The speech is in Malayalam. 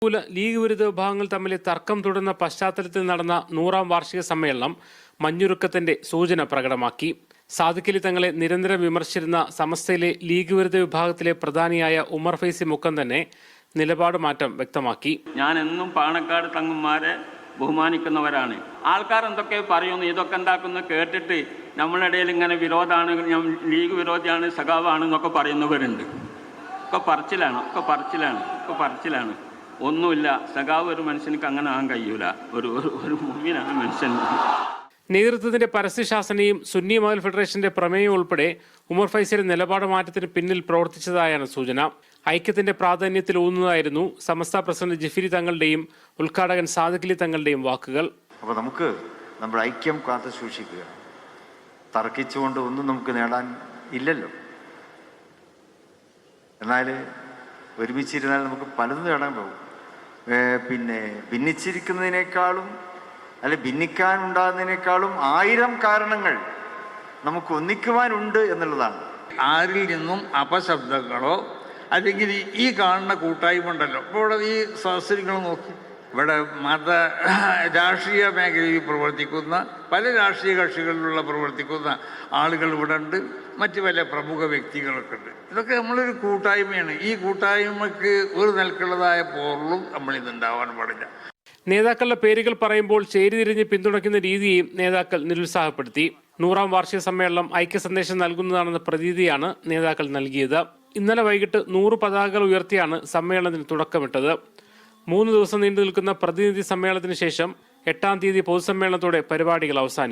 അനുകൂല ലീഗ് വിരുദ്ധ വിഭാഗങ്ങൾ തമ്മിലെ തർക്കം തുടർന്ന പശ്ചാത്തലത്തിൽ നടന്ന നൂറാം വാർഷിക സമ്മേളനം മഞ്ഞുരുക്കത്തിന്റെ സൂചന പ്രകടമാക്കി. സാദിഖലി തങ്ങളെ നിരന്തരം വിമർശിച്ചിരുന്ന സമസ്തയിലെ ലീഗ് വിരുദ്ധ വിഭാഗത്തിലെ പ്രധാനിയായ ഉമർ ഫൈസി മുക്കം തന്നെ നിലപാട് മാറ്റം വ്യക്തമാക്കി. ഞാൻ എന്നും പാണക്കാട് തങ്ങന്മാരെ ബഹുമാനിക്കുന്നവരാണ്. ആൾക്കാർ എന്തൊക്കെ പറയുന്നു ഇതൊക്കെ എന്താക്കുന്നു കേട്ടിട്ട് നമ്മളിടയിൽ ഇങ്ങനെ വിരോധമാണ് ഞാൻ ലീഗ് വിരോധിയാണ് സഖാവാണ് എന്നൊക്കെ പറയുന്നവരുണ്ട്. ഒക്കെ പറച്ചിലാണ് ഒക്കെ പറച്ചിലാണ് ഒക്കെ പറച്ചിലാണ്. ഒന്നുമില്ല. സഖാവ് ഒരു മനുഷ്യനക്ക് അങ്ങനെ ആകാൻ കഴിയൂല. ഒരു ഒരു മുമ്പിനാണ് മനുഷ്യൻ. നേതൃത്വത്തിന്റെ പരസ്യശാസനയും സുന്നി മതൽ ഫെഡറേഷന്റെ പ്രമേയം ഉൾപ്പെടെ ഉമർ ഫൈസയുടെ നിലപാട് മാറ്റത്തിന് പിന്നിൽ പ്രവർത്തിച്ചതായാണ് സൂചന. ഐക്യത്തിന്റെ പ്രാധാന്യത്തിൽ ഊന്നുന്നതായിരുന്നു സമസ്ത പ്രസിഡന്റ് ജിഫിരി തങ്ങളുടെയും ഉദ്ഘാടകൻ സാദിഖലി തങ്ങളുടെയും വാക്കുകൾ. അപ്പോൾ നമുക്ക് നമ്മുടെ ഐക്യം കാത്തു സൂക്ഷിക്കുക. തർക്കിച്ചുകൊണ്ട് ഒന്നും നമുക്ക് നേടാൻ ഇല്ലല്ലോ. എന്നാൽ ഒരുമിച്ചിരുന്നാൽ നമുക്ക് പലതും നേടാൻ പോകും. പിന്നെ ഭിന്നിച്ചിരിക്കുന്നതിനേക്കാളും അല്ലെ ഭിന്നിക്കാൻ ഉണ്ടാകുന്നതിനേക്കാളും ആയിരം കാരണങ്ങൾ നമുക്ക് ഒന്നിക്കുവാനുണ്ട് എന്നുള്ളതാണ്. ആരിൽ നിന്നും അപശബ്ദങ്ങളോ അല്ലെങ്കിൽ ഈ- കാണുന്ന കൂട്ടായ്മ ഉണ്ടല്ലോ. ഇപ്പോൾ ഈ സദസ്സുകൾ നോക്കി. ഇവിടെ മത രാഷ്ട്രീയ മേഖലയിൽ പ്രവർത്തിക്കുന്ന പല രാഷ്ട്രീയ കക്ഷികളിലുള്ള പ്രവർത്തിക്കുന്ന ആളുകൾ ഇവിടെ ഉണ്ട്. മറ്റ് പല പ്രമുഖ വ്യക്തികളൊക്കെ ഉണ്ട്. ഇതൊക്കെ നമ്മളൊരു കൂട്ടായ്മയാണ്. ഈ കൂട്ടായ്മക്ക് ഒരു നിലക്കുള്ളതായ പോറലും നമ്മളിത് ഉണ്ടാവാൻ പാടില്ല. നേതാക്കളുടെ പേരുകൾ പറയുമ്പോൾ ചേരിതിരിഞ്ഞ് പിന്തുണയ്ക്കുന്ന രീതിയും നേതാക്കൾ നിരുത്സാഹപ്പെടുത്തി. നൂറാം വാർഷിക സമ്മേളനം ഐക്യ സന്ദേശം നൽകുന്നതാണെന്ന പ്രതീതിയാണ് നേതാക്കൾ നൽകിയത്. ഇന്നലെ വൈകിട്ട് നൂറ് പതാകകൾ ഉയർത്തിയാണ് സമ്മേളനത്തിന് തുടക്കമിട്ടത്. മൂന്ന് ദിവസം നീണ്ടു നിൽക്കുന്ന പ്രതിനിധി സമ്മേളനത്തിന് ശേഷം എട്ടാം തീയതി പൊതുസമ്മേളനത്തോടെ പരിപാടികൾ അവസാനിക്കും.